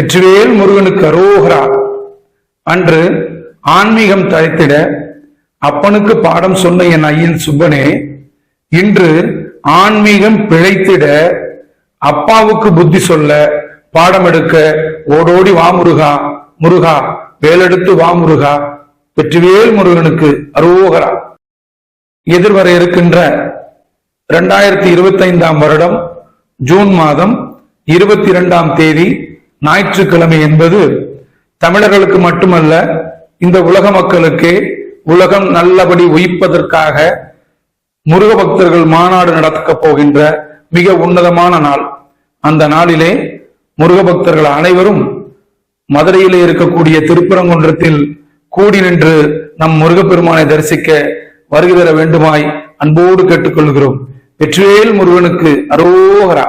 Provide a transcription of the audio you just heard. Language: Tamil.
வெற்றிவேல் முருகனுக்கு அரோகரா. அன்று ஆன்மீகம் தழைத்திட அப்பனுக்கு பாடம் சொன்ன என் ஐயன் சுப்பனே இன்று ஆன்மீகம் பிழைத்திட அப்பாவுக்கு புத்தி சொல்ல பாடம் எடுக்க ஓடோடி வா முருகா முருகா வேலெடுத்து வா முருகா வெற்றிவேல் முருகனுக்கு அரோகரா. எதிர்வர இருக்கின்ற இரண்டாயிரத்தி இருபத்தி ஐந்தாம் வருடம் ஜூன் மாதம் இருபத்தி இரண்டாம் தேதி ஞாயிற்றுக்கிழமை என்பது தமிழர்களுக்கு மட்டுமல்ல இந்த உலக மக்களுக்கே உலகம் நல்லபடி உயிப்பதற்காக முருக பக்தர்கள் மாநாடு நடக்கப் போகின்ற மிக உன்னதமான நாள். அந்த நாளிலே முருக பக்தர்கள் அனைவரும் மதுரையிலே இருக்கக்கூடிய திருப்பரங்குன்றத்தில் கூடி நின்று நம் முருகப்பெருமானை தரிசிக்க வருகை தர வேண்டுமாய் அன்போடு கேட்டுக்கொள்கிறோம். வெற்றிவேல் முருகனுக்கு அரோகரா.